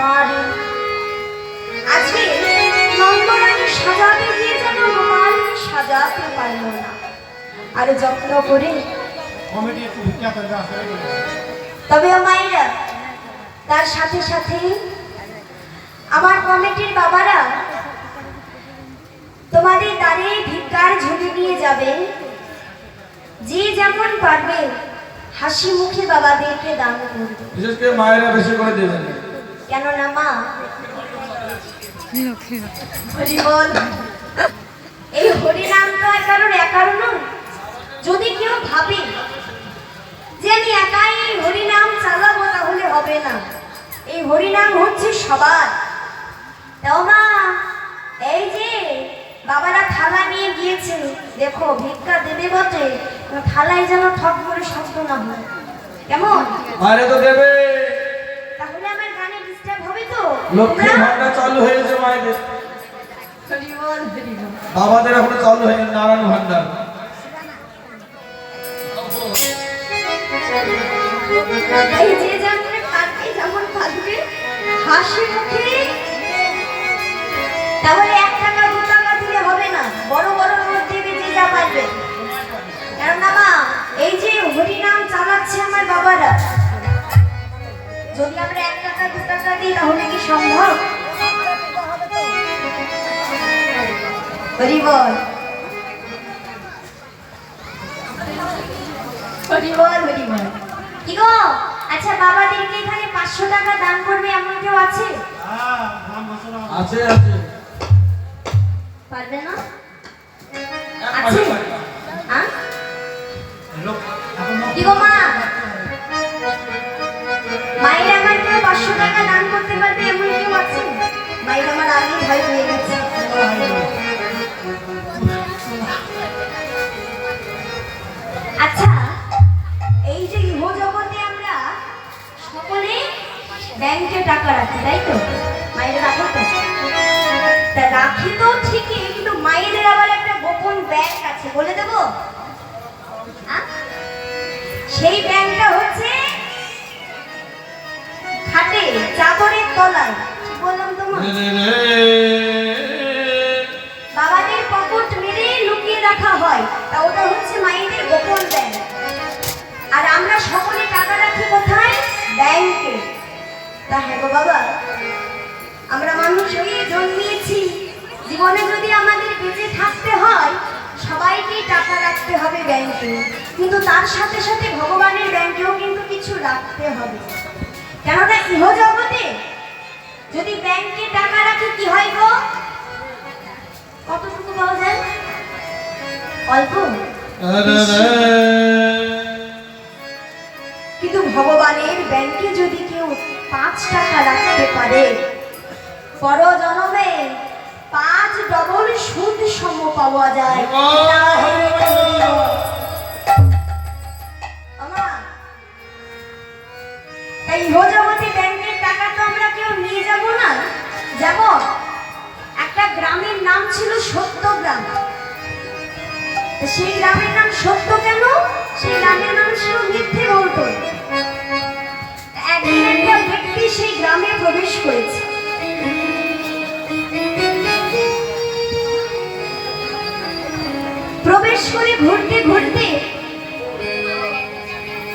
বাড়ি যত্ন করে। তবে মায়েরা তার সাথে সাথে আমার কমিটির বাবারা তোমাদের দ্বারে ভিক্ষার ঝুলি নিয়ে যাবেন যে যেমন পারবে হাসি মুখে বাবাদেরকে দান করবে। বিশেষ করে মায়েরা বেশি করে দেবেন কেননা মা হরি বল এই হরি নাম তো আর কারণ একারও নয়। যদি কেউ ভাবে যে আমি একাই এই হরি নাম চালাবো তাহলে হবে না। এই হরি নাম হচ্ছে সবার। তাও মা এই যে বাবারা থালা নিয়ে গিয়েছে দেখো ভিক্ষা দেবে বটে থালায় যেন ঠক করে শব্দ না হয়। কেমন? মায়েরা তো দেবে। আমার গানে ডিস্টার্ব হবে তো লক্ষ্মী তোমরা? ভান্ডার চালু হয়েছে মায়েদের। বাবাদের এখন চালু হয়ে নারায়ণ ভান্ডার হাসি মুখে তাহলে টাকা দিই, তাহলে কি সম্ভব? হরিবল। হরিবল হরি বল হরি বল কি গো? আচ্ছা বাবাদেরকে এখানে পাঁচশো টাকা দান করবে এমন কেউ আছে? হ্যাঁ নাম মশলা আছে আছে। ব্যাংকে টাকা রাখি তাই তো? মায়ের রাখো তো। তা রাখি তো ঠিকই কিন্তু মায়েদের আবার একটা গোপন ব্যাংক আছে বলে দেবো? সেই ব্যাংকটা হচ্ছে খাটে চাদরের তলায়। ঠিক বললাম তোমার। বাবাদের পকেট মেরে লুকিয়ে রাখা হয়। তা ওটা হচ্ছে মায়েদের গোপন ব্যাংক। আর আমরা সকলে তা হ্যাঁ গো বাবা। আমরা মানুষ হয়ে জন্মিয়েছি। জীবনে যদি আমাদের বেঁচে থাকতে হয় সবাইকে টাকা রাখতে হবে ব্যাংকে। কিন্তু তার সাথে সাথে ভগবানের ব্যাংকেও কিন্তু কিছু রাখতে হবে। কেননা ইহ জগতে যদি ব্যাংকে টাকা রাখি কি হয় গো? কতটুকু পাওয়া যায় অল্প। কিন্তু ভগবানের ব্যাংকে যদি পাঁচ টাকা রাখতে পারে। পর জন্মে পাঁচ ডবল সুদ সম পাওয়া যায়। এই ব্যাংকের টাকা তো আমরা কেউ নিয়ে যাব না। যাব। একটা গ্রামের নাম ছিল সত্যগ্রাম। তো সেই গ্রামের নাম সত্য কেন? সেই গ্রামের নাম ছিল মিথ্যে বলতো। একদিন সেই গ্রামে প্রবেশ করেছে। প্রবেশ করে ঘুরতে ঘুরতে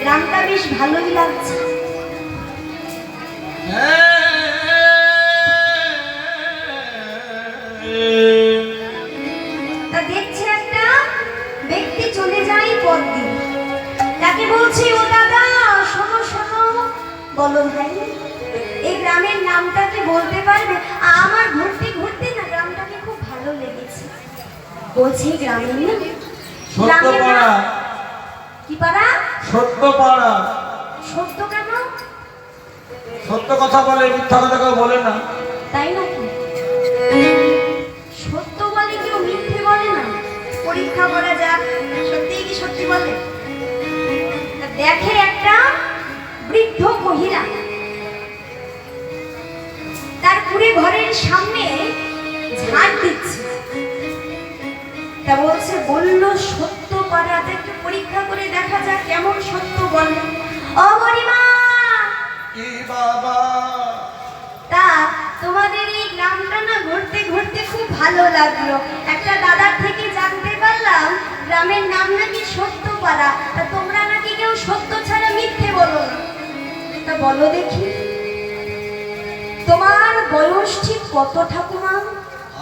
গ্রামটা বেশ ভালোই লাগছে। তা দেখছে একটা ব্যক্তি চলে তাকে বলছে, ও দাদা, শোনো শোনো, বলো ভাই। গ্রামের নামটা কি বলতে পারবে? আমার ঘুরতে ঘুরতে না গ্রামটাকে খুব ভালো লেগেছে। বলছে গ্রামের নাম? সত্যপাড়া। কি পাড়া? সত্যপাড়া। সত্য কেন? সত্য কথা বলে মিথ্যা কথা কেউ বলে না। তাই নাকি? সত্য বলে কেউ মিথ্যে বলে না? পরীক্ষা করা যাক সত্যি কি সত্যি বলে? দেখে একটা বৃদ্ধ মহিলা সামনে ঝাড় দিচ্ছে। তা বলছে বলল সত্য পাড়াতে একটু পরীক্ষা করে দেখা যাক কেমন সত্য বলে। কি বাবা! তা তোমাদের এই গ্রামটা না ঘুরতে ঘুরতে খুব ভালো লাগল। একটা দাদার থেকে জানতে পারলাম গ্রামের নাম নাকি সত্য পারা তা তোমরা নাকি কেউ সত্য ছাড়া মিথ্যে বলো না। তা বলো দেখি। তোমার বয়স ঠিক কত ঠাকুমা?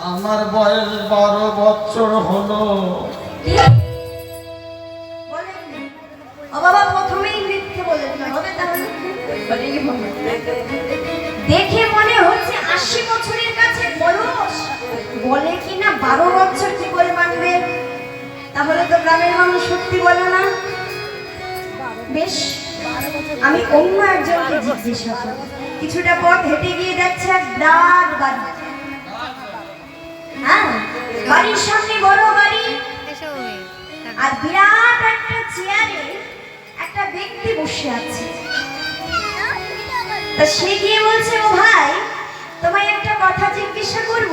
আমার বয়স বারো বছর হলো। বাবা প্রথমেই মিথ্যে বলে দিল হবে তাহলে দেখে মনে হচ্ছে আশি বছরের কাছে বয়স। বলে কি না বারো বছর কি করে মানবে? তাহলে তো গ্রামের মানুষ সত্যি বলে না। বেশ। আমি অন্য একজনকে জিজ্ঞাসা করি কিছুটা পথ হেঁটে গিয়ে দেখছে এক বাড়ি। হ্যাঁ বাড়ির সামনে বড় বাড়ি। আর বিরাট একটা চেয়ারে একটা ব্যক্তি বসে আছে। তা সে গিয়ে বলছে ও ভাই তোমায় একটা কথা জিজ্ঞাসা করব?